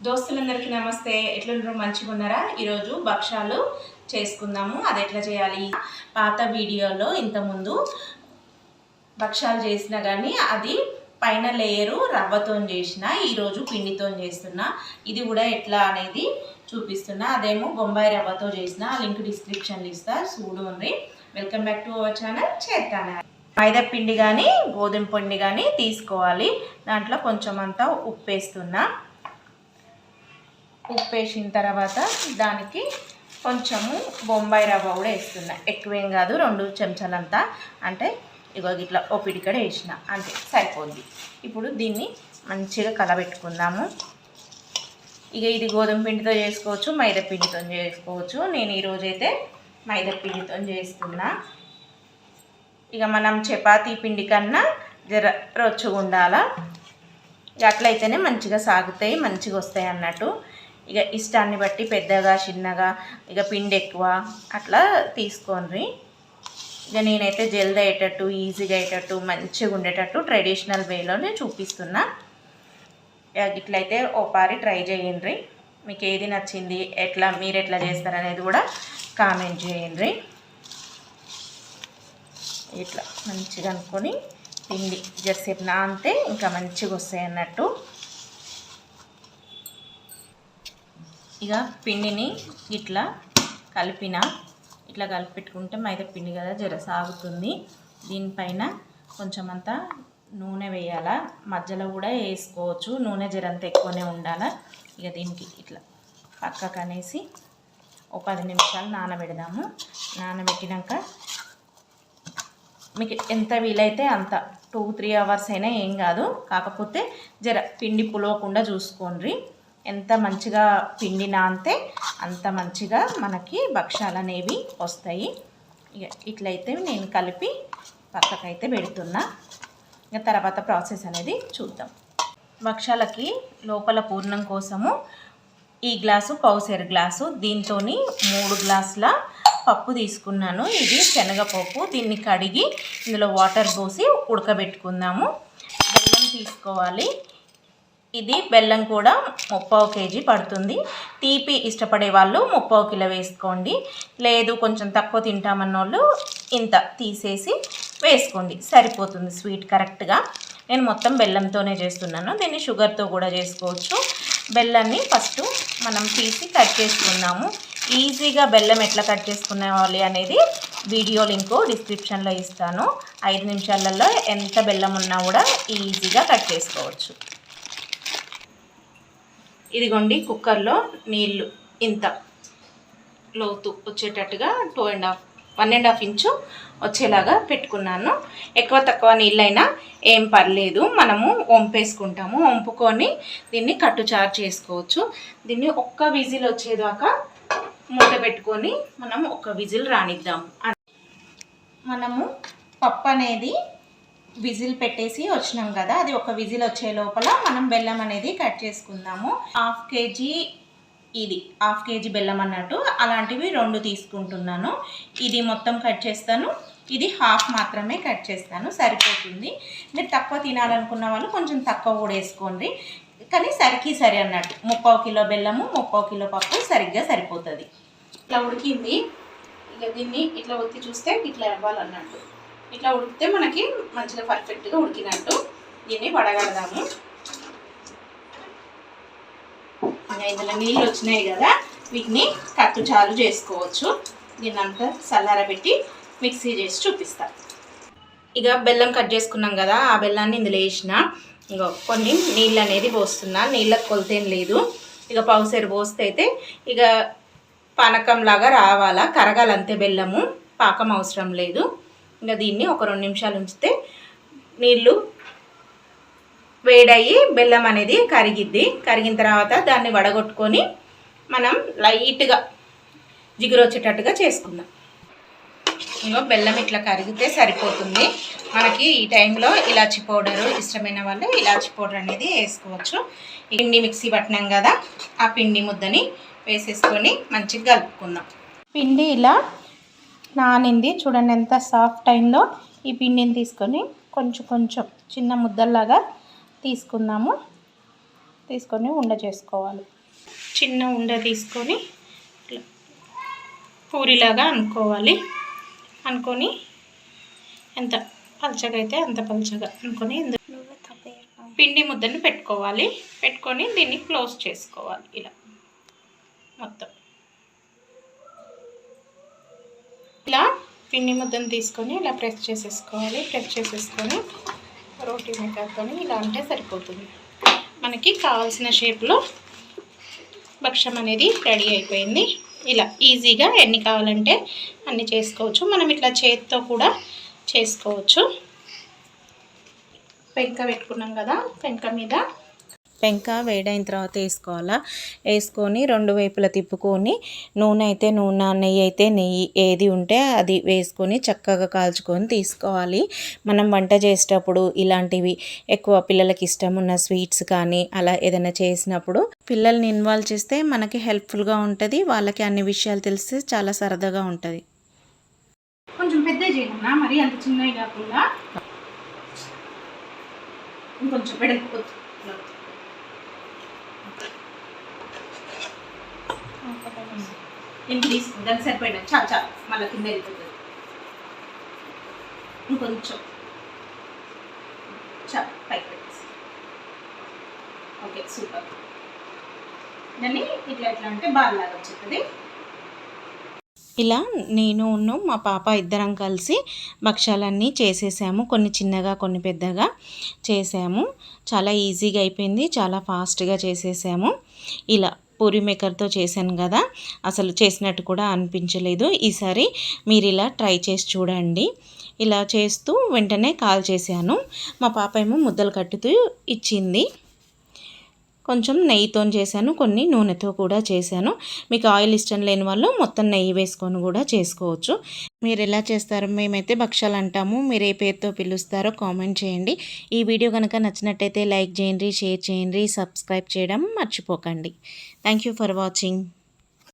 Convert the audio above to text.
దోస్తులందరికీ నమస్తే. ఎట్లున్నారు? మంచిగా ఉన్నారా ఈరోజు భక్షాలు చేసుకుందాము. అది ఎట్లా చేయాలి? పాత వీడియోలో ఇంతకుముందు భక్షాలు చేసినా కానీ అది పైన లేయరు రవ్వతో చేసిన ఈరోజు పిండితో చేస్తున్నా. ఇది కూడా ఎట్లా అనేది చూపిస్తున్నా. అదేమో బొంబాయి రవ్వతో చేసిన. లింక్ డిస్క్రిప్షన్లు ఇస్తా. చూడు welcome back to our channel చేస్తాను మైదా పిండి కానీ గోధుమ పిండి కానీ తీసుకోవాలి. దాంట్లో కొంచెం అంతా ఉప్పు వేస్తున్నా ఉప్పు వేసిన తర్వాత దానికి కొంచెము బొంబాయి రవ్వ కూడా వేస్తున్నా. ఎక్కువేం కాదు రెండు చెంచాలంతా. అంటే ఇగో ఇట్లా ఓ పిడికడ వేసిన. అంతే సరిపోద్ది ఇప్పుడు దీన్ని మంచిగా కలబెట్టుకుందాము. ఇక ఇది గోధుమ పిండితో చేసుకోవచ్చు మైదా పిండితో చేసుకోవచ్చు. నేను ఈరోజైతే మైదా పిండితో చేస్తున్నా. ఇక మనం చపాతీ పిండి కన్నా జర రొచ్చుగా ఉండాలా ఇక అట్లయితేనే మంచిగా సాగుతాయి మంచిగా వస్తాయి అన్నట్టు. ఇక ఇష్టాన్ని బట్టి పెద్దగా చిన్నగా ఇక పిండి ఎక్కువ అట్లా తీసుకోండి. ఇక నేనైతే జల్ది అయ్యేటట్టు ఈజీగా అయ్యేటట్టు మంచిగా ఉండేటట్టు ట్రెడిషనల్ వేలోనే చూపిస్తున్నా. ఇట్లయితే ఓపారి ట్రై చేయండి. మీకు ఏది నచ్చింది ఎట్లా మీరు ఎట్లా చేస్తారనేది కూడా కామెంట్ చేయండి. ఇట్లా మంచిగా అనుకొని పిండి జరసేపు అంతే ఇంకా మంచిగా వస్తాయి అన్నట్టు. ఇక పిండిని ఇట్లా కలిపిన ఇట్లా కలిపి పెట్టుకుంటే మైదా పిండి కదా జర సాగుతుంది. దీనిపైన కొంచెం అంతా నూనె వేయాలా? మధ్యలో కూడా వేసుకోవచ్చు. నూనె జరంత ఎక్కువనే ఉండాలా? ఇక దీనికి ఇట్లా పక్కకు అనేసి ఒక పది నిమిషాలు నానబెడదాము. నానబెట్టినాక మీకు ఎంత వీలైతే అంత టూ త్రీ అవర్స్ అయినా ఏం కాదు. కాకపోతే జర పిండి పులవకుండా చూసుకోండి. ఎంత మంచిగా పిండినా అంతే అంత మంచిగా మనకి భక్ష్యాలు అనేవి వస్తాయి. ఇక ఇట్లయితే నేను కలిపి పక్కకైతే పెడుతున్నా. ఇంకా తర్వాత ప్రాసెస్ అనేది చూద్దాం. భక్షాలకి లోపల పూర్ణం కోసము ఈ గ్లాసు పౌసేరు గ్లాసు దీంతో మూడు గ్లాసుల పప్పు తీసుకున్నాను. ఇది శనగపప్పు దీన్ని కడిగి ఇందులో వాటర్ పోసి ఉడకబెట్టుకుందాము. బెల్లం తీసుకోవాలి. ఇది బెల్లం కూడా ముప్పావు కేజీ పడుతుంది. తీపి ఇష్టపడే వాళ్ళు ముప్పావు కిలో వేసుకోండి. లేదు కొంచెం తక్కువ తింటామన్నోళ్ళు ఇంత తీసేసి వేసుకోండి. సరిపోతుంది స్వీట్ కరెక్ట్గా. నేను మొత్తం బెల్లంతోనే చేస్తున్నాను. దీన్ని షుగర్తో కూడా చేసుకోవచ్చు. బెల్లాన్ని ఫస్ట్ మనం తీసి కట్ చేసుకున్నాము. ఈజీగా బెల్లం ఎట్లా కట్ చేసుకునేవాలి అనేది వీడియో లింకు డిస్క్రిప్షన్లో ఇస్తాను. ఐదు నిమిషాలలో ఎంత బెల్లం ఉన్నా కూడా ఈజీగా కట్ చేసుకోవచ్చు. ఇదిగోండి కుక్కర్లో నీళ్ళు ఇంత లోతు వచ్చేటట్టుగా two and half one and half inch వచ్చేలాగా పెట్టుకున్నాను. ఎక్కువ తక్కువ నీళ్ళైనా ఏం పర్లేదు. మనము వంపేసుకుంటాము. వంపుకొని దీన్ని కట్టుచారు చేసుకోవచ్చు. దీన్ని ఒక్క విజిల్ వచ్చేదాకా మూత పెట్టుకొని మనం ఒక విజిల్ రానిద్దాము. మనము పప్పు అనేది విజిల్ పెట్టేసి వచ్చినాం కదా అది ఒక విజిల్ వచ్చే లోపల మనం బెల్లం అనేది కట్ చేసుకుందాము. హాఫ్ కేజీ ఇది హాఫ్ కేజీ బెల్లం అన్నట్టు. అలాంటివి రెండు తీసుకుంటున్నాను. ఇది మొత్తం కట్ చేస్తాను. ఇది హాఫ్ మాత్రమే కట్ చేస్తాను. సరిపోతుంది. మీరు తక్కువ తినాలనుకున్న వాళ్ళు కొంచెం తక్కువ కూడా వేసుకోండి. కానీ సరికి సరి అన్నట్టు. ముప్పావు కిలో బెల్లము ముప్పావు కిలో పప్పు సరిగ్గా సరిపోతుంది. ఇట్లా ఉడికింది. ఇక దీన్ని ఇట్లా ఒత్తి చూస్తే ఇట్లా ఇవ్వాలన్నట్టు ఇట్లా ఉడికితే మనకి మంచిగా పర్ఫెక్ట్గా ఉడికినట్టు దీన్ని వడగడదాము. ఇందులో నీళ్ళు వచ్చినాయి కదా వీటిని కట్టు చాలు చేసుకోవచ్చు. దీన్ని అంతా చల్లారబెట్టి మిక్సీ చేసి చూపిస్తాను ఇక బెల్లం కట్ చేసుకున్నాం కదా ఆ బెల్లాన్ని ఇందులో వేసిన. ఇక కొన్ని నీళ్ళు అనేది పోస్తున్నా నీళ్ళకి కొలతేం లేదు. ఇక పౌసేరు పోస్తే అయితే ఇక పానకంలాగా రావాలా కరగాలంతే బెల్లము పాకం అవసరం లేదు. ఇంకా దీన్ని ఒక రెండు నిమిషాలు ఉంచితే నీళ్ళు వేడయ్యి బెల్లం అనేది కరిగిద్ది. కరిగిన తర్వాత దాన్ని వడగొట్టుకొని మనం లైట్గా జిగురు వచ్చేటట్టుగా చేసుకుందాం. ఇంకో బెల్లం ఇట్లా కరిగితే సరిపోతుంది. మనకి ఈ టైంలో ఇలాచి పౌడరు ఇష్టమైన వాళ్ళు ఇలాచి పౌడర్ అనేది వేసుకోవచ్చు. పిండి మిక్సీ పట్టినాం కదా ఆ పిండి ముద్దని వేసేసుకొని మంచిగా కలుపుకుందాం. పిండి ఇలా నానింది. చూడండి ఎంత సాఫ్ట్ అయిందో ఈ పిండిని తీసుకొని కొంచెం కొంచెం చిన్న ముద్దల్లాగా తీసుకుందాము. తీసుకొని ఉండ చేసుకోవాలి. చిన్న ఉండ తీసుకొని ఇట్లా పూరిలాగా అనుకోవాలి. అనుకొని ఎంత పలచగా అయితే అంత పలచగా అనుకొని పిండి ముద్దని పెట్టుకోవాలి. పెట్టుకొని దీన్ని క్లోజ్ చేసుకోవాలి. ఇలా మొత్తం. ఇలా పిండి ముద్దను తీసుకొని ఇలా ప్రెస్ చేసేసుకోవాలి. ప్రెస్ చేసేసుకొని రోటీ మేకర్తో ఇలా అంటే సరిపోతుంది. మనకి కావాల్సిన షేప్లో భక్ష్యం అనేది రెడీ అయిపోయింది. ఇలా ఈజీగా ఎన్ని కావాలంటే అన్ని చేసుకోవచ్చు. మనం ఇట్లా చేతితో కూడా చేసుకోవచ్చు. పెంక పెట్టుకున్నాం కదా పెంక మీద పెంక వేడైన తర్వాత వేసుకోవాలా? వేసుకొని రెండు వైపులా తిప్పుకొని నూనె అయితే నూనె నెయ్యి అయితే నెయ్యి ఏది ఉంటే అది వేసుకొని చక్కగా కాల్చుకొని తీసుకోవాలి. మనం వంట చేసేటప్పుడు ఇలాంటివి ఎక్కువ పిల్లలకి ఇష్టం ఉన్న స్వీట్స్ కానీ అలా ఏదైనా చేసినప్పుడు పిల్లల్ని ఇన్వాల్వ్ చేస్తే మనకి హెల్ప్ఫుల్గా ఉంటుంది. వాళ్ళకి అన్ని విషయాలు తెలిస్తే చాలా సరదాగా ఉంటుంది. కొంచెం పెద్ద చేయమన్నా? మరి అంత చిన్నవి కాకుండా? ఇంకొంచెం వెడల్పు ఇంటి తీసుకుంటాను సరిపోయినా చాలు చాలు. మళ్ళీ కింద వెళ్ళిపోతుంది. ఇంకొంచెం చాలు పైకి పెట్టేసి. Okay super. దాన్ని ఇట్లా ఎట్లా అంటే బాల్ లాగా వచ్చేస్తుంది. ఇలా నేను ఉన్ను మా పాప ఇద్దరం కలిసి భక్ష్యాలన్నీ చేసేసాము. కొన్ని చిన్నగా కొన్ని పెద్దగా చేసాము. చాలా ఈజీగా అయిపోయింది. చాలా ఫాస్ట్గా చేసేసాము. ఇలా పూరి మేకర్తో చేశాను కదా అసలు చేసినట్టు కూడా అనిపించలేదు. ఈసారి మీరు ఇలా ట్రై చేసి చూడండి. ఇలా చేస్తూ వెంటనే కాల్ చేశాను. మా పాప ఏమో ముద్దలు కట్టుతూ ఇచ్చింది. కొంచెం నెయ్యితో చేశాను కొన్ని నూనెతో కూడా చేశాను. మీకు ఆయిల్ ఇష్టం లేని వాళ్ళు మొత్తం నెయ్యి వేసుకొని కూడా చేసుకోవచ్చు. మీరు ఎలా చేస్తారు మేమైతే భక్షాలు అంటాము. మీరు ఏ పేరుతో పిలుస్తారో కామెంట్ చేయండి. ఈ వీడియో కనుక నచ్చినట్టయితే లైక్ చేయండి షేర్ చేయండి సబ్స్క్రైబ్ చేయడం మర్చిపోకండి. Thank you for watching.